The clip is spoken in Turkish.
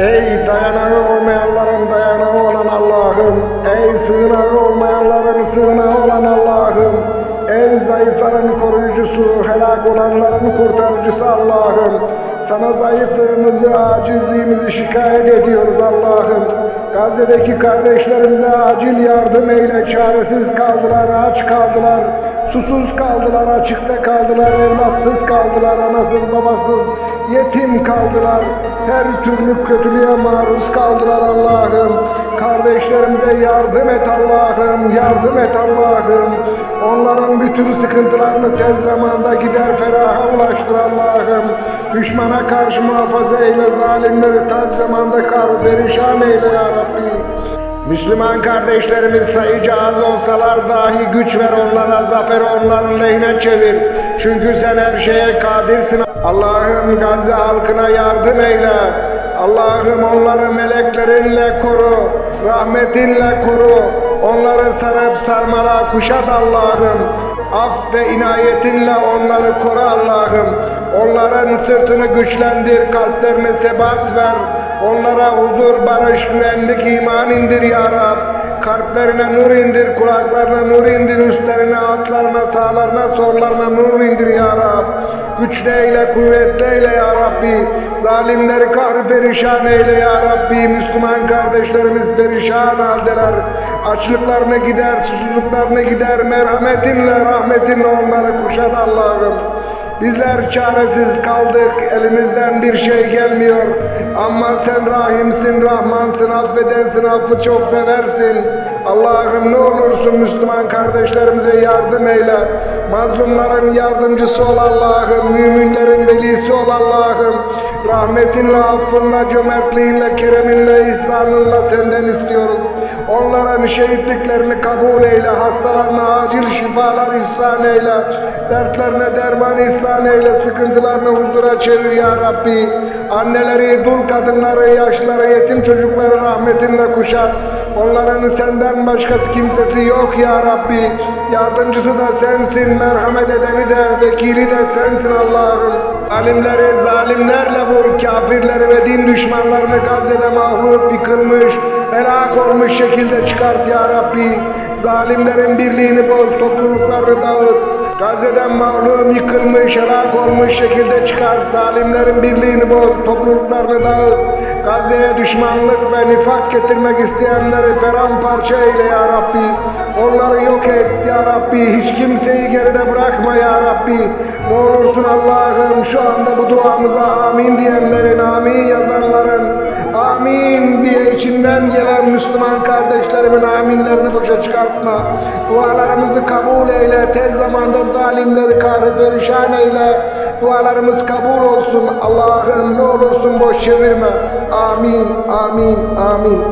Ey dayanağı olmayanların dayanağı olan Allah'ım, ey sığınağı olmayanların sığınağı olan Allah'ım, ey zayıfların koruyucusu, helak olanların kurtarıcısı Allah'ım, sana zayıflığımızı, acizliğimizi şikayet ediyoruz Allah'ım. Gazze'deki kardeşlerimize acil yardım eyle, çaresiz kaldılar, aç kaldılar, susuz kaldılar, açıkta kaldılar, evlatsız kaldılar, anasız babasız, yetim kaldılar. Her türlü kötülüğe maruz kaldılar Allah'ım. Kardeşlerimize yardım et Allah'ım, yardım et Allah'ım. Onların bütün sıkıntılarını tez zamanda gider feraha ulaştır Allah'ım. Düşmana karşı muhafaza eyle, zalimleri tez zamanda kar perişan eyle ya Rabbi. Müslüman kardeşlerimiz sayıca az olsalar dahi güç ver onlara, zafer onların lehine çevir. Çünkü sen her şeye kadirsin. Allah'ım Gazze halkına yardım eyle. Allah'ım onları meleklerinle koru, rahmetinle koru. Onları sarıp sarmala kuşat Allah'ım. Af ve inayetinle onları koru Allah'ım. Onların sırtını güçlendir, kalplerine sebat ver. Onlara huzur, barış, güvenlik, iman indir ya Rab. Kalplerine nur indir, kulaklarına nur indir, üstlerine, altlarına, sağlarına, sollarına nur indir ya Rab. Güçlü eyle, ya Rabbi. Zalimleri kahri perişan eyle ya Rabbi. Müslüman kardeşlerimiz perişan haldeler. Açlıklarını gider, susuzluklarını gider. Merhametinle, rahmetinle onları kuşat Allah'ım. Bizler çaresiz kaldık, elimizden bir şey gelmiyor. Ama sen rahimsin, rahmansın, affedensin, affı çok seversin. Allah'ım ne olursun Müslüman kardeşlerimize yardım eyle. Mazlumların yardımcısı ol Allah'ım, müminlerin velisi ol Allah'ım. Rahmetinle, affınla, cömertliğinle, kereminle, ihsanınla senden istiyoruz. Onların şehitliklerini kabul eyle, hastalarına acil şifalar ihsan eyle, dertlerine derman ihsan eyle, sıkıntılarını huzura çevir ya Rabbi. Anneleri, dul kadınları, yaşlıları, yetim çocukları rahmetinle kuşat. Onların senden başkası kimsesi yok ya Rabbi. Yardımcısı da sensin, merhamet edeni de, vekili de sensin Allah'ım. Alimleri zalimlerle vur, kafirleri ve din düşmanlarını Gazze'de mahlup yıkılmış, helak olmuş şekilde çıkart ya Rabbi. Zalimlerin birliğini boz, toplulukları dağıt. Gazze'den mağlum yıkılmış, helak olmuş şekilde çıkart. Zalimlerin birliğini boz, topluluklarını dağıt. Gazze'ye düşmanlık ve nifak getirmek isteyenleri paramparça eyle ya Rabbi. Onları yok et ya Rabbi. Hiç kimseyi geride bırakma ya Rabbi. Ne olursun Allah'ım şu anda bu duamıza amin diyenlerin, amin yazanların, içinden gelen Müslüman kardeşlerimin aminlerini boşa çıkartma. Dualarımızı kabul eyle. Tez zamanda zalimleri kahri perişan eyle. Dualarımız kabul olsun. Allah'ım ne olursun boş çevirme. Amin, amin, amin.